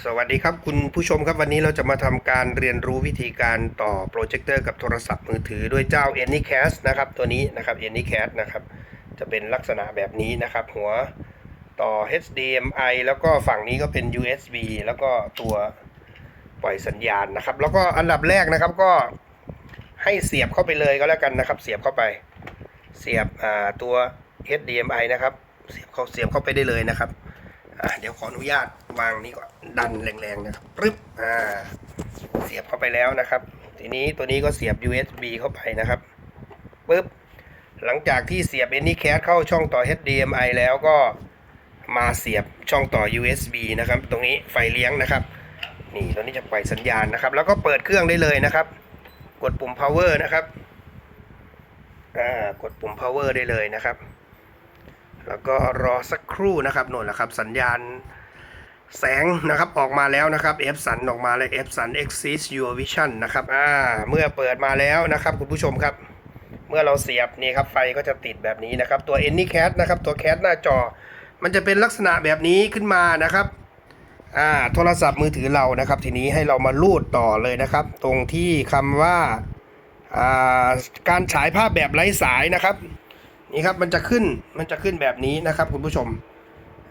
สวัสดีครับคุณผู้ชมครับวันนี้เราจะมาทำการเรียนรู้วิธีการต่อโปรเจคเตอร์กับโทรศัพท์มือถือด้วยเจ้า Anycast นะครับตัวนี้นะครับ Anycast นะครับจะเป็นลักษณะแบบนี้นะครับ หัวต่อ HDMI แล้วก็ฝั่งนี้ก็เป็น USB แล้วก็ตัวปล่อยสัญญาณนะครับ แล้วก็อันดับแรกนะครับก็ให้เสียบเข้าไปเลยก็แล้วกันนะครับ เสียบเข้าไปเสียบตัว HDMI นะครับ เสียบเข้าเสียบเข้าไปได้เลยนะครับ อะเดี๋ยวขออนุญาตวางนี่ก่อนดันแรงๆนะครับปึ๊บอ่าเสียบเข้าไปแล้วนะครับ ทีนี้ตัวนี้ก็เสียบ USB เข้าไปนะครับปึ๊บหลังจากที่เสียบ a n y c a s เข้าช่องต่อ HDMI แล้วก็มาเสียบช่องต่อ USB นะครับ ตรงนี้ไฟเลี้ยงนะครับ นี่ตัวนี้จะปล่อยสัญญาณนะครับ แล้วก็เปิดเครื่องได้เลยนะครับ กดปุ่ม power นะครับ อ่า กดปุ่ม power ได้เลยนะครับ แล้วก็รอสักครู่นะครับโน่นแหละครับ สัญญาณแสงนะครับออกมาแล้วนะครับ F สันออกมาเลย F สัน Exist Your Vision นะครับอ่าเมื่อเปิดมาแล้วนะครับคุณผู้ชมครับ เมื่อเราเสียบนี่ครับไฟก็จะติดแบบนี้นะครับ ตัว Anycast นะครับ ตัวแคสหน้าจอ มันจะเป็นลักษณะแบบนี้ขึ้นมานะครับอ่าโทรศัพท์มือถือเรานะครับ ทีนี้ให้เรามาลูดต่อเลยนะครับ ตรงที่คำว่าอ่าการฉายภาพแบบไร้สายนะครับ นี่ครับมันจะขึ้นมันจะขึ้นแบบนี้นะครับ คุณผู้ชม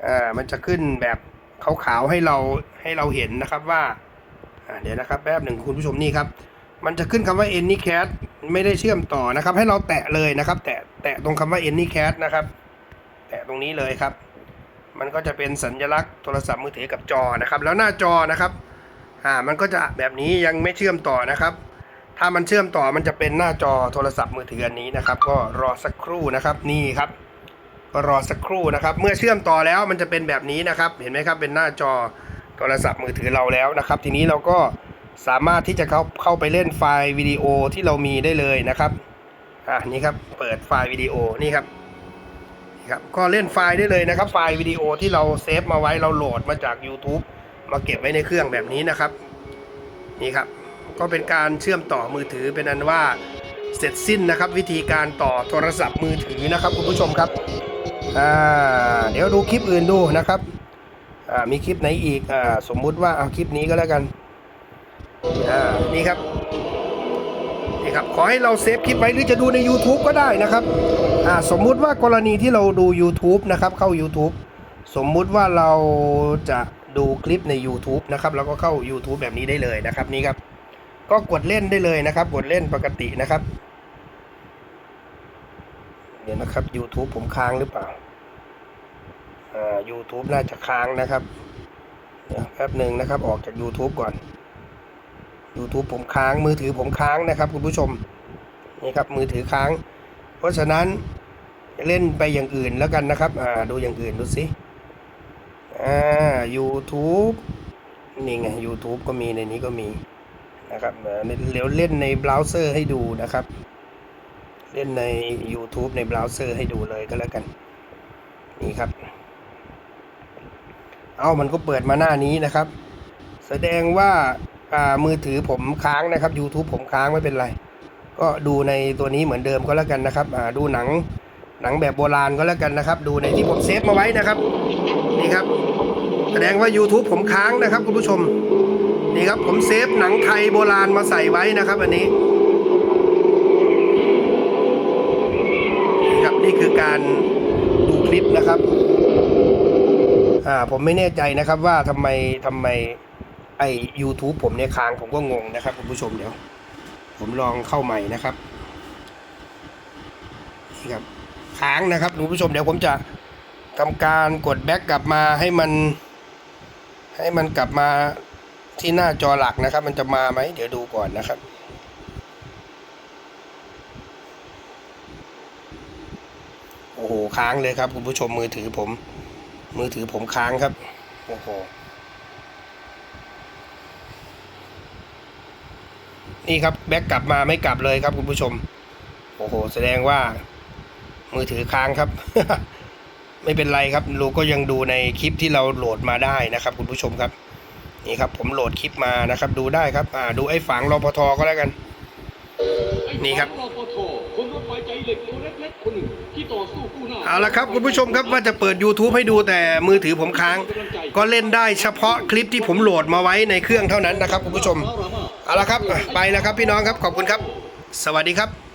อ่ามันจะขึ้นแบบขาวๆให้เราให้เราเห็นนะครับว่าอ่าเดี๋ยวนะครับแป๊บหนึ่งคุณผู้ชมนี่ครับ มันจะขึ้นคำว่า Anycast ไม่ได้เชื่อมต่อนะครับ ให้เราแตะเลยนะครับ แตะแตะตรงคำว่า Anycast นะครับ แตะตรงนี้เลยครับ มันก็จะเป็นสัญลักษณ์โทรศัพท์มือถือกับจอนะครับ แล้วหน้าจอนะครับอ่ามันก็จะแบบนี้ยังไม่เชื่อมต่อนะครับ ถ้ามันเชื่อมต่อมันจะเป็นหน้าจอโทรศัพท์มือถืออันนี้นะครับ ก็รอสักครู่นะครับนี่ครับก็รอสักครู่นะครับ เมื่อเชื่อมต่อแล้วมันจะเป็นแบบนี้นะครับ เห็นไหมครับเป็นหน้าจอโทรศัพท์มือถือเราแล้วนะครับ ทีนี้เราก็สามารถที่จะเข้าเข้าไปเล่นไฟล์วิดีโอที่เรามีได้เลยนะครับอะนี่ครับเปิดไฟล์วิดีโอนี่ครับครับก็เล่นไฟล์ได้เลยนะครับ ไฟล์วิดีโอที่เราเซฟมาไว้เราโหลดมาจาก YouTube มาเก็บไว้ในเครื่องแบบนี้นะครับ นี่ครับ ก็เป็นการเชื่อมต่อมือถือเป็นอันว่าเสร็จสิ้นนะครับ วิธีการต่อโทรศัพท์มือถือนะครับคุณผู้ชมครับอ่าเดี๋ยวดูคลิปอื่นดูนะครับอ่ามีคลิปไหนอีกอ่าสมมุติว่าเอาคลิปนี้ก็แล้วกันอ่านี่ครับนี่ครับขอให้เราเซฟคลิปไว้หรือจะดูใน YouTube ก็ได้นะครับอ่าสมมุติว่ากรณีที่เราดู YouTube นะครับเข้า YouTube สมมุติว่าเราจะดูคลิปใน YouTube นะครับแล้วก็เข้า YouTube แบบนี้ได้เลยนะครับนี่ครับ ก็กดเล่นได้เลยนะครับ กดเล่นปกตินะครับเดี๋ยวนะครับ YouTube ผมค้างหรือเปล่าอ่า YouTube น่าจะค้างนะครับแป๊บหนึ่งนะครับ ออกจาก YouTube ก่อน YouTube ผมค้างมือถือผมค้างนะครับ คุณผู้ชมนี่ครับมือถือค้าง เพราะฉะนั้นเล่นไปอย่างอื่นแล้วกันนะครับ อ่า ดูอย่างอื่นดูสิอ่า YouTube นี่ไง YouTube ก็มีในนี้ก็มี นะครับเดี๋ยวเล่นในเบราว์เซอร์ให้ดูนะครับ เล่นใน YouTube ในเบราว์เซอร์ให้ดูเลยก็แล้วกัน นี่ครับ เอามันก็เปิดมาหน้านี้นะครับ แสดงว่ามือถือผมค้างนะครับ YouTube ผมค้างไม่เป็นไร ก็ดูในตัวนี้เหมือนเดิมก็แล้วกันนะครับดูหนังหนังแบบโบราณก็แล้วกันนะครับ ดูในที่ผมเซฟมาไว้นะครับ นี่ครับ แสดงว่า YouTube ผมค้างนะครับคุณผู้ชม นี่ครับผมเซฟหนังไทยโบราณมาใส่ไว้นะครับ อันนี้นี่ครับนี่คือการดูคลิปนะครับอ่าผมไม่แน่ใจนะครับว่าทำไมทำไมไอ YouTube ผมเนี่ยค้างผมก็งงนะครับคุณผู้ชมเดี๋ยว ผมลองเข้าใหม่นะครับนี่ครับค้างนะครับคุณผู้ชมเดี๋ยวผมจะทำการกดแบ็กกลับมาให้มัน ให้มันกลับมา ที่หน้าจอหลักนะครับ มันจะมาไหมเดี๋ยวดูก่อนนะครับ โอ้โหค้างเลยครับ คุณผู้ชมมือถือผม มือถือผมค้างครับโอ้โหนี่ครับแบ็กกลับมาไม่กลับเลยครับคุณผู้ชม โอ้โห แสดงว่า มือถือค้างครับ ไม่เป็นไรครับเราก็ยังดูในคลิปที่เราโหลดมาได้นะครับ คุณผู้ชมครับ นี่ครับผมโหลดคลิปมานะครับ ดูได้ครับอ่าดูไอ้ฝังรพทก็แล้วกัน นี่ครับ รปภคนรถไฟใจเหล็กตัวเล็กๆคนหนึ่งที่ต่อสู้กู้หน้าเอาละครับคุณผู้ชมครับว่าจะเปิด YouTube ให้ดูแต่มือถือผมค้าง ก็เล่นได้เฉพาะคลิปที่ผมโหลดมาไว้ในเครื่องเท่านั้นนะครับคุณผู้ชม เอาละครับอะไปแล้วครับพี่น้องครับขอบคุณครับ สวัสดีครับ